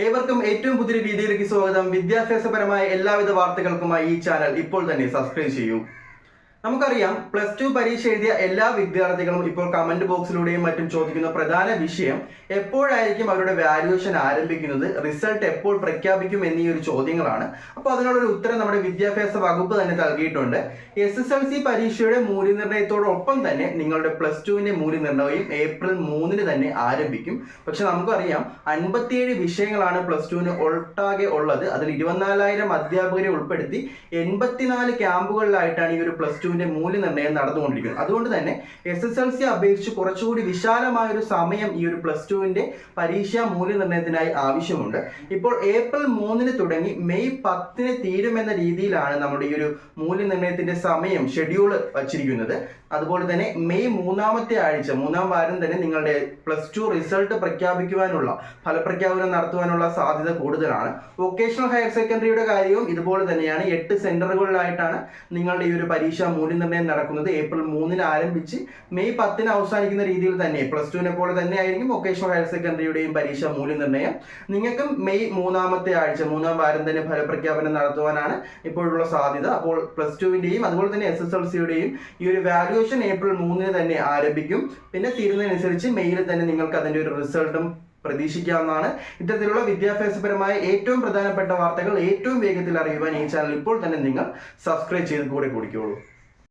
ഏവർക്കും ഏറ്റവും പുതിയ വീഡിയോയിലേക്ക് സ്വാഗതം. വിദ്യാഭ്യാസപരമായ എല്ലാവിധ വാർത്തകൾക്കുമായി ഈ ചാനൽ ഇപ്പോൾ തന്നെ സബ്സ്ക്രൈബ് ചെയ്യൂ. നമുക്കറിയാം പ്ലസ് ടു പരീക്ഷ എഴുതിയ എല്ലാ വിദ്യാർത്ഥികളും ഇപ്പോൾ കമന്റ് ബോക്സിലൂടെയും മറ്റും ചോദിക്കുന്ന പ്രധാന വിഷയം എപ്പോഴായിരിക്കും അവരുടെ വാല്യുവേഷൻ ആരംഭിക്കുന്നത്? റിസൾട്ട് എപ്പോൾ പ്രഖ്യാപിക്കും എന്നീ ഒരു ചോദ്യങ്ങളാണ്. അപ്പോൾ അതിനുള്ളൊരു ഉത്തരം നമ്മുടെ വിദ്യാഭ്യാസ വകുപ്പ് തന്നെ നൽകിയിട്ടുണ്ട്. എസ് എസ് എൽ സി പരീക്ഷയുടെ മൂല്യനിർണയത്തോടൊപ്പം തന്നെ നിങ്ങളുടെ പ്ലസ് ടുവിന്റെ മൂല്യനിർണയവും ഏപ്രിൽ മൂന്നിന് തന്നെ ആരംഭിക്കും. പക്ഷെ നമുക്കറിയാം അൻപത്തിയേഴ് വിഷയങ്ങളാണ് പ്ലസ് ടുവിന് ഒട്ടാകെ ഉള്ളത്. അതിൽ ഇരുപത്തിനാലായിരം അധ്യാപകരെ ഉൾപ്പെടുത്തി എൺപത്തിനാല് ക്യാമ്പുകളിലായിട്ടാണ് ഈ ഒരു പ്ലസ് ടുവിന്റെ മൂല്യനിർണയം നടന്നുകൊണ്ടിരിക്കുന്നത് അതുകൊണ്ട് തന്നെ എസ് എസ് എൽ സി അപേക്ഷിച്ച് കുറച്ചുകൂടി വിശാലമായ ഒരു സമയം ഈ ഒരു പ്ലസ് ടുവിന്റെ പരീക്ഷാ മൂല്യനിർണയത്തിനായി ആവശ്യമുണ്ട്. ഇപ്പോൾ ഏപ്രിൽ മൂന്നിന് തുടങ്ങി മെയ് പത്തിന് തീരുമെന്ന രീതിയിലാണ് നമ്മുടെ ഈ ഒരു മൂല്യനിർണയത്തിന്റെ സമയം ഷെഡ്യൂൾ വച്ചിരിക്കുന്നത്. അതുപോലെ തന്നെ മെയ് മൂന്നാമത്തെ ആഴ്ച മൂന്നാം വാരം തന്നെ നിങ്ങളുടെ പ്ലസ് ടു റിസൾട്ട് പ്രഖ്യാപിക്കുവാനുള്ള ഫലപ്രഖ്യാപനം നടത്തുവാനുള്ള സാധ്യത കൂടുതലാണ്. വൊക്കേഷണൽ ഹയർ സെക്കൻഡറിയുടെ കാര്യവും ഇതുപോലെ തന്നെയാണ്. എട്ട് സെന്ററുകളിലായിട്ടാണ് നിങ്ങളുടെ ഈ ഒരു പരീക്ഷാ മൂല്യനിർണയം നടക്കുന്നത് ഏപ്രിൽ മൂന്നിന് ആരംഭിച്ച് മെയ് പത്തിന് അവസാനിക്കുന്ന രീതിയിൽ തന്നെ. പ്ലസ് ടുവിനെ പോലെ തന്നെ ആയിരിക്കും വൊക്കേഷണൽ ഹയർ സെക്കൻഡറിയുടെയും പരീക്ഷ മൂല്യനിർണയം നിങ്ങൾക്കും മെയ് മൂന്നാമത്തെ ആഴ്ച മൂന്നാം വാരം തന്നെ ഫലപ്രഖ്യാപനം നടത്തുവാനാണ് ഇപ്പോഴുള്ള സാധ്യത. അപ്പോൾ പ്ലസ് ടുവിന്റെയും അതുപോലെ തന്നെ എസ് എസ് എൽ സിയുടെയും ഈ ഒരു വാല്യുവേഷൻ ഏപ്രിൽ മൂന്നിന് തന്നെ ആരംഭിക്കും. പിന്നെ തീരുന്നതനുസരിച്ച് മെയ്യിൽ തന്നെ നിങ്ങൾക്ക് അതിന്റെ ഒരു റിസൾട്ടും പ്രതീക്ഷിക്കാവുന്നതാണ്. ഇത്തരത്തിലുള്ള വിദ്യാഭ്യാസപരമായ ഏറ്റവും പ്രധാനപ്പെട്ട വാർത്തകൾ ഏറ്റവും വേഗത്തിൽ അറിയുവാൻ ഈ ചാനൽ ഇപ്പോൾ തന്നെ നിങ്ങൾ സബ്സ്ക്രൈബ് ചെയ്ത് കൂടെ കുടിക്കോളൂ.